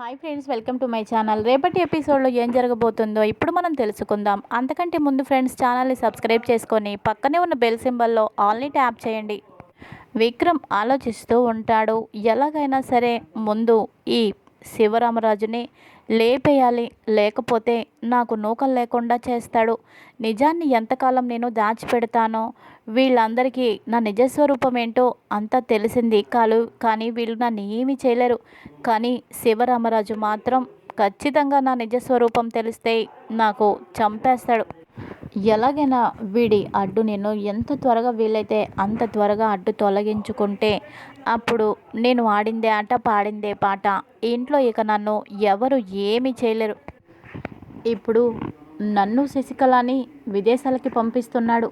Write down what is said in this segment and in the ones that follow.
Hi friends welcome to my channel రేపటి ఎపిసోడ్లో ఏం జరగబోతుందో ఇప్పుడు మనం తెలుసుకుందాం. అంతకంటే ముందు ఫ్రెండ్స్ ఛానల్ని సబ్స్క్రైబ్ చేసుకొని పక్కనే ఉన్న బెల్ సింబల్లో ఆల్ని ట్యాప్ చేయండి. విక్రమ్ ఆలోచిస్తూ ఉంటాడు ఎలాగైనా సరే ముందు ఈ శివరామరాజుని లేపేయాలి. లేకపోతే నాకు నూకలు లేకుండా చేస్తాడు. నిజాన్ని ఎంతకాలం నేను దాచిపెడతానో? వీళ్ళందరికీ నా నిజస్వరూపం ఏంటో అంతా తెలిసింది కాలు కానీ వీళ్ళు నన్ను ఏమీ చేయలేరు. కానీ శివరామరాజు మాత్రం ఖచ్చితంగా నా నిజస్వరూపం తెలిస్తే నాకు చంపేస్తాడు. ఎలాగైనా వీడి అడ్డు నేను ఎంత త్వరగా వీలైతే అంత త్వరగా అడ్డు తొలగించుకుంటే అప్పుడు నేను ఆడిందే ఆట పాడిందే పాట. ఇంట్లో ఇక నన్ను ఎవరు ఏమి చేయలేరు. ఇప్పుడు నన్ను శశికళని విదేశాలకి పంపిస్తున్నాడు.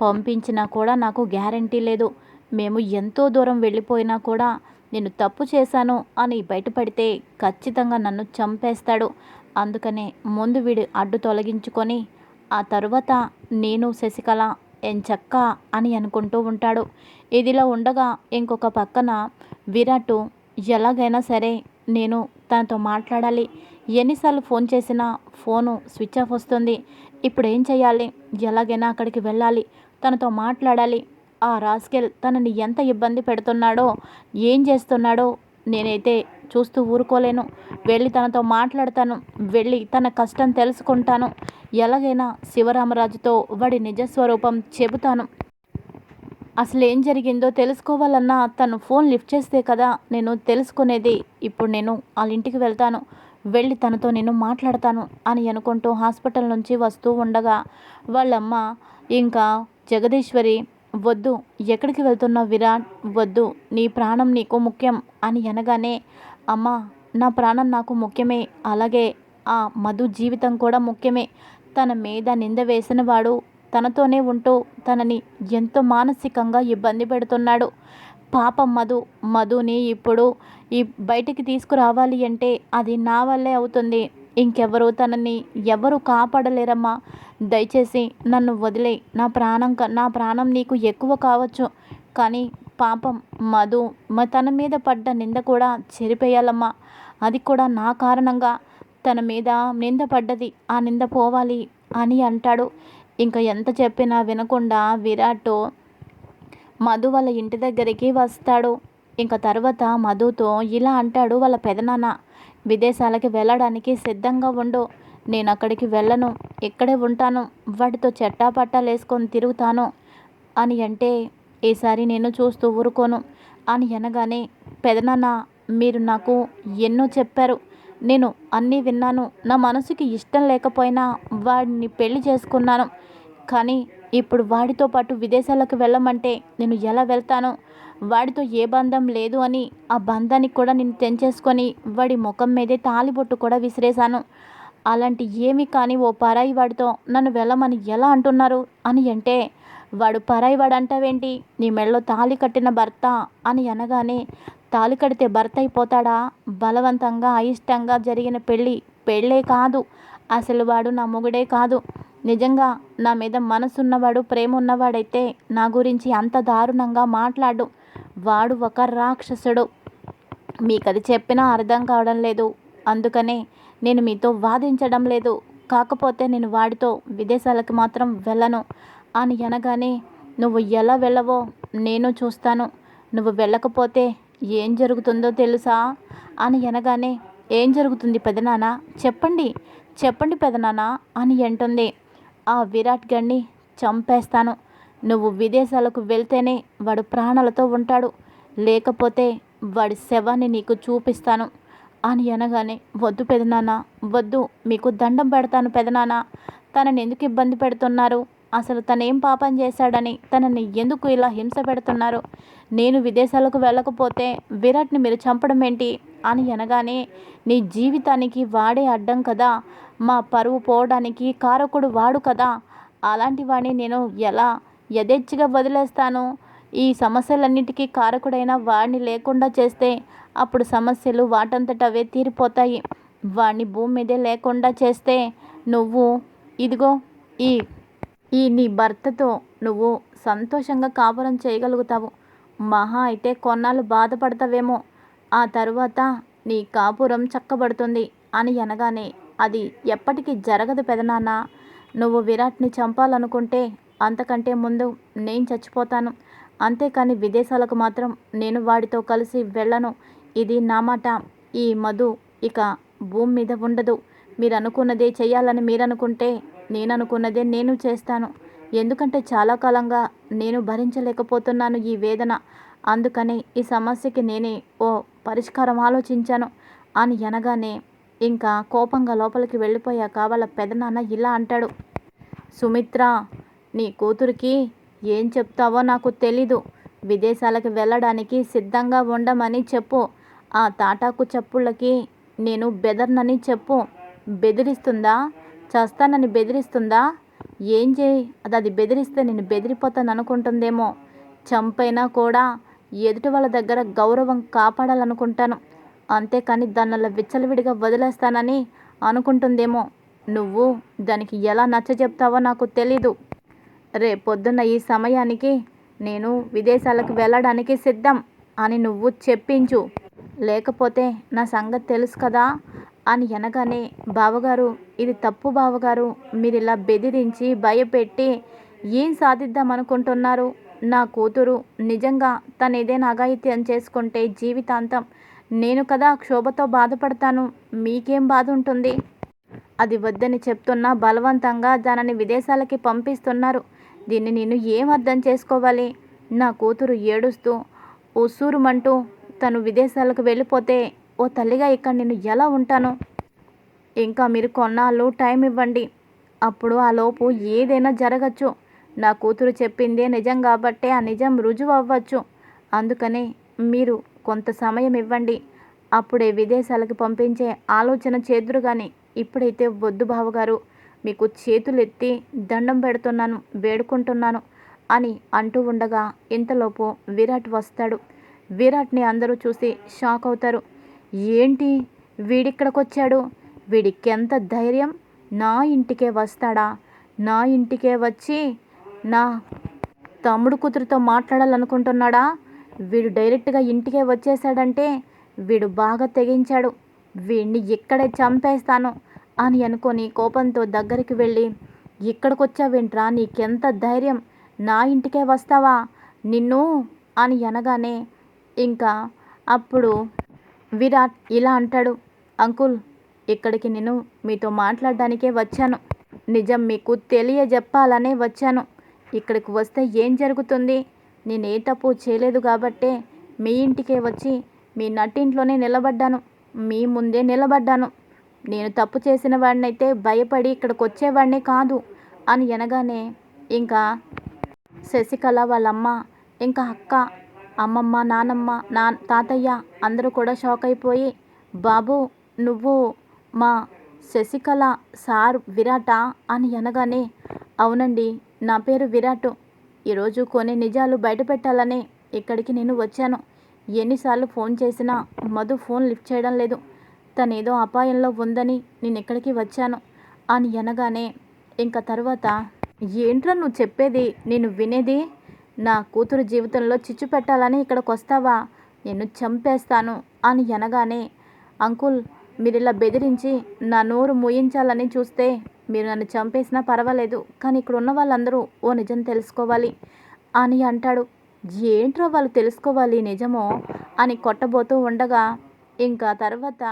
పంపించినా కూడా నాకు గ్యారంటీ లేదు. మేము ఎంతో దూరం వెళ్ళిపోయినా కూడా నేను తప్పు చేశాను అని బయటపడితే ఖచ్చితంగా నన్ను చంపేస్తాడు. అందుకనే ముందు వీడి అడ్డు తొలగించుకొని ఆ తరువాత నేను శశికళ ఎంచక్క అని అనుకుంటూ ఉంటాడు. ఇదిలా ఉండగా ఇంకొక పక్కన విరాట్ ఎలాగైనా సరే నేను తనతో మాట్లాడాలి. ఎన్నిసార్లు ఫోన్ చేసినా ఫోను స్విచ్ ఆఫ్ వస్తుంది. ఇప్పుడు ఏం చేయాలి ఎలాగైనా అక్కడికి వెళ్ళాలి. తనతో మాట్లాడాలి. ఆ రాస్కెల్ తనని ఎంత ఇబ్బంది పెడుతున్నాడో ఏం చేస్తున్నాడో నేనైతే చూస్తూ ఊరుకోలేను. వెళ్ళి తనతో మాట్లాడతాను. వెళ్ళి తన కష్టం తెలుసుకుంటాను. ఎలాగైనా శివరామరాజుతో వాడి నిజస్వరూపం చెబుతాను. అసలు ఏం జరిగిందో తెలుసుకోవాలన్నా తను ఫోన్ లిఫ్ట్ చేస్తే కదా నేను తెలుసుకునేది. ఇప్పుడు నేను వాళ్ళ ఇంటికి వెళ్తాను. వెళ్ళి తనతో నేను మాట్లాడతాను అని అనుకుంటూ హాస్పిటల్ నుంచి వస్తూ ఉండగా వాళ్ళమ్మ ఇంకా జగదీశ్వరి వద్దు. ఎక్కడికి వెళ్తున్నావు విరాట్? వద్దు. నీ ప్రాణం నీకు ముఖ్యం అని అనగానే అమ్మ నా ప్రాణం నాకు ముఖ్యమే. అలాగే ఆ మధు జీవితం కూడా ముఖ్యమే. తన మీద నింద వేసిన వాడు తనతోనే ఉంటూ తనని ఎంతో మానసికంగా ఇబ్బంది పెడుతున్నాడు. పాపం మధు మధుని ఇప్పుడు ఈ బయటికి తీసుకురావాలి అంటే అది నా వల్లే అవుతుంది. ఇంకెవరు తనని ఎవరు కాపాడలేరమ్మా. దయచేసి నన్ను వదిలే. నా ప్రాణం నా ప్రాణం నీకు ఎక్కువ కావచ్చు. కానీ పాపం మధు తన మీద పడ్డ నింద కూడా చెరిపేయాలమ్మా. అది కూడా నా కారణంగా. తన మీద నింద పడ్డది ఆ నింద పోవాలి అని అంటాడు. ఇంకా ఎంత చెప్పినా వినకుండా విరాట్ మధు వాళ్ళ ఇంటి దగ్గరికి వస్తాడు. ఇంకా తర్వాత మధుతో ఇలా అంటాడు వాళ్ళ పెదనాన్న విదేశాలకి వెళ్ళడానికి సిద్ధంగా ఉండు. నేను అక్కడికి వెళ్ళను. ఇక్కడే ఉంటాను. వాటితో చెట్టాపట్టాలు వేసుకొని తిరుగుతాను అని అంటే ఈసారి నేను చూస్తూ ఊరుకోను. అని అనగానే పెదనాన్న మీరు నాకు ఎన్నో చెప్పారు. నేను అన్నీ విన్నాను. నా మనసుకి ఇష్టం లేకపోయినా వాడిని పెళ్ళి చేసుకున్నాను. కానీ ఇప్పుడు వాడితో పాటు విదేశాలకు వెళ్ళమంటే నేను ఎలా వెళ్తాను? వాడితో ఏ బంధం లేదు అని ఆ బంధానికి కూడా నేను తెంచేసుకొని వాడి ముఖం మీదే తాలిబొట్టు కూడా విసిరేశాను. అలాంటి ఏమి కానీ ఓ పరాయి వాడితో నన్ను వెళ్ళమని ఎలా అంటున్నారు? అని అంటే వాడు పరాయి వాడు అంటావేంటి నీ మెడలో తాలి కట్టిన భర్త అని అనగానే తాలి కడితే భర్త అయిపోతాడా? బలవంతంగా అయిష్టంగా జరిగిన పెళ్ళి పెళ్ళే కాదు. అసలు వాడు నా మొగుడే కాదు. నిజంగా నా మీద మనసున్నవాడు ప్రేమ ఉన్నవాడైతే నా గురించి అంత దారుణంగా మాట్లాడు. వాడు ఒక రాక్షసుడు. మీకు అది చెప్పినా అర్థం కావడం లేదు. అందుకనే నేను మీతో వాదించడం లేదు. కాకపోతే నేను వాడితో విదేశాలకు మాత్రం వెళ్ళను. అని అనగానే నువ్వు ఎలా వెళ్ళవో నేను చూస్తాను. నువ్వు వెళ్ళకపోతే ఏం జరుగుతుందో తెలుసా? అని అనగానే ఏం జరుగుతుంది పెదనాన్న చెప్పండి. చెప్పండి పెదనాన్న అని అంటుంది. ఆ విరాట్ గణ్ణి చంపేస్తాను. నువ్వు విదేశాలకు వెళ్తేనే వాడు ప్రాణాలతో ఉంటాడు. లేకపోతే వాడి శవాన్ని నీకు చూపిస్తాను. అని అనగానే వద్దు పెదనాన్న వద్దు. మీకు దండం పెడతాను పెదనాన్న తనని ఎందుకు ఇబ్బంది పెడుతున్నారు? అసలు తనేం పాపం చేశాడని తనని ఎందుకు ఇలా హింస పెడుతున్నారు? నేను విదేశాలకు వెళ్ళకపోతే విరాట్ని మీరు చంపడం ఏంటి? అని అనగానే నీ జీవితానికి వాడే అడ్డం కదా మా పరువు పోవడానికి కారకుడు వాడు కదా. అలాంటి వాడిని నేను ఎలా యథేచ్ఛగా వదిలేస్తాను? ఈ సమస్యలన్నిటికీ కారకుడైన వాడిని లేకుండా చేస్తే అప్పుడు సమస్యలు వాటంతటవే తీరిపోతాయి. వాడిని భూమి మీదే లేకుండా చేస్తే నువ్వు ఇదిగో ఈ ఈ నీ భర్తతో నువ్వు సంతోషంగా కాపురం చేయగలుగుతావు. మహా అయితే కొన్నాళ్ళు బాధపడతావేమో. ఆ తరువాత నీ కాపురం చక్కబడుతుంది అని అనగానే అది ఎప్పటికీ జరగదు పెదనాన్న. నువ్వు విరాట్ని చంపాలనుకుంటే అంతకంటే ముందు నేను చచ్చిపోతాను. అంతేకాని విదేశాలకు మాత్రం నేను వాడితో కలిసి వెళ్ళను. ఇది నా మాట. ఈ మధు ఇక భూమి మీద ఉండదు. మీరు అనుకున్నదే చేయాలని మీరు అనుకుంటే నేను అనుకున్నదే నేను చేస్తాను. ఎందుకంటే చాలా కాలంగా నేను భరించలేకపోతున్నాను ఈ వేదన. అందుకని ఈ సమస్యకి నేనే ఓ పరిష్కారం ఆలోచించాను. అని అనగానే ఇంకా కోపంగా లోపలికి వెళ్ళిపోయాక వాళ్ళ పెదనాన్న ఇలా అంటాడు. సుమిత్ర నీ కూతురికి ఏం చెప్తావో నాకు తెలీదు. విదేశాలకు వెళ్ళడానికి సిద్ధంగా ఉండమని చెప్పు. ఆ తాటాకు చప్పుళ్ళకి నేను బెదర్నని చెప్పు. బెదిరిస్తుందా? చస్తానని బెదిరిస్తుందా? ఏం చేయి? అది అది బెదిరిస్తే నేను బెదిరిపోతాను అనుకుంటుందేమో. చంపైనా కూడా ఎదుటి వాళ్ళ దగ్గర గౌరవం కాపాడాలనుకుంటాను. అంతేకాని దానిలో విచ్చలవిడిగా వదిలేస్తానని అనుకుంటుందేమో. నువ్వు దానికి ఎలా నచ్చ చెప్తావో నాకు తెలీదు. రేపొద్దున్న ఈ సమయానికి నేను విదేశాలకు వెళ్ళడానికి సిద్ధం అని నువ్వు చెప్పించు. లేకపోతే నా సంగతి తెలుసు కదా? అని అనగానే బావగారు ఇది తప్పు బావగారు. మీరు ఇలా బెదిరించి భయపెట్టి ఏం సాధిద్దాం అనుకుంటున్నారు నా కూతురు నిజంగా తను ఏదైనా అఘాయిత్యం చేసుకుంటే జీవితాంతం నేను కదా క్షోభతో బాధపడతాను. మీకేం బాధ ఉంటుంది అది వద్దని చెప్తున్నా బలవంతంగా దానిని విదేశాలకి పంపిస్తున్నారు. దీన్ని నేను ఏం అర్థం చేసుకోవాలి? నా కూతురు ఏడుస్తూ ఉసూరుమంటూ తను విదేశాలకు వెళ్ళిపోతే ఓ తల్లిగా ఇక్కడ నేను ఎలా ఉంటాను? ఇంకా మీరు కొన్నాళ్ళు టైం ఇవ్వండి. అప్పుడు ఆ లోపు ఏదైనా జరగచ్చు. నా కూతురు చెప్పిందే నిజం కాబట్టే ఆ నిజం రుజువు అవ్వచ్చు. అందుకని మీరు కొంత సమయం ఇవ్వండి. అప్పుడే విదేశాలకు పంపించే ఆలోచన చేదురు కానీ ఇప్పుడైతే వద్దు బావగారు. మీకు చేతులెత్తి దండం పెడుతున్నాను వేడుకుంటున్నాను అని అంటూ ఉండగా ఇంతలోపు విరాట్ వస్తాడు. విరాట్ని అందరూ చూసి షాక్ అవుతారు. ఏంటి? వీడిక్కడికి వచ్చాడు వీడికి ఎంత ధైర్యం? నా ఇంటికే వస్తాడా? నా ఇంటికే వచ్చి నా తమ్ముడు కూతురుతో మాట్లాడాలనుకుంటున్నాడా? వీడు డైరెక్ట్గా ఇంటికే వచ్చేసాడంటే వీడు బాగా తెగించాడు. వీడిని ఇక్కడే చంపేస్తాను అని అనుకొని కోపంతో దగ్గరికి వెళ్ళి ఇక్కడికి వచ్చావేంట్రా నీకెంత ధైర్యం? నా ఇంటికే వస్తావా? నిన్ను? అని అనగానే ఇంకా అప్పుడు విరాట్ ఇలా అంటాడు అంకుల్ ఇక్కడికి నేను మీతో మాట్లాడడానికే వచ్చాను. నిజం మీకు తెలియజెప్పాలనే వచ్చాను. ఇక్కడికి వస్తే ఏం జరుగుతుంది? నేను ఏ తప్పు చేయలేదు కాబట్టే మీ ఇంటికే వచ్చి మీ నట్టింట్లోనే నిలబడ్డాను. మీ ముందే నిలబడ్డాను. నేను తప్పు చేసిన వాడినైతే భయపడి ఇక్కడికి వచ్చేవాడినే కాదు అని అనగానే ఇంకా శశికళ వాళ్ళమ్మ ఇంకా అక్క అమ్మమ్మ నానమ్మ నా తాతయ్య అందరూ కూడా షాక్ అయిపోయి బాబు నువ్వు మా శశికళ సార్ విరాట అని అనగానే అవునండి నా పేరు విరాట్. ఈరోజు కొన్ని నిజాలు బయటపెట్టాలని ఇక్కడికి నేను వచ్చాను. ఎన్నిసార్లు ఫోన్ చేసినా మధు ఫోన్ లిఫ్ట్ చేయడం లేదు. తనేదో అపాయంలో ఉందని నేను ఇక్కడికి వచ్చాను అని అనగానే ఇంకా తర్వాత ఏంట్రా నువ్వు చెప్పేది? నేను వినేది నా కూతురు జీవితంలో చిచ్చు పెట్టాలని ఇక్కడికి వస్తావా నేను చంపేస్తాను అని అనగానే అంకుల్ మీరు ఇలా బెదిరించి నా నోరు మూయించాలని చూస్తే మీరు నన్ను చంపేసినా పర్వాలేదు కానీ ఇక్కడ ఉన్న వాళ్ళందరూ ఓ నిజం తెలుసుకోవాలి అని అంటాడు. ఏంట్రో వాళ్ళు తెలుసుకోవాలి నిజమో అని కొట్టబోతూ ఉండగా ఇంకా తర్వాత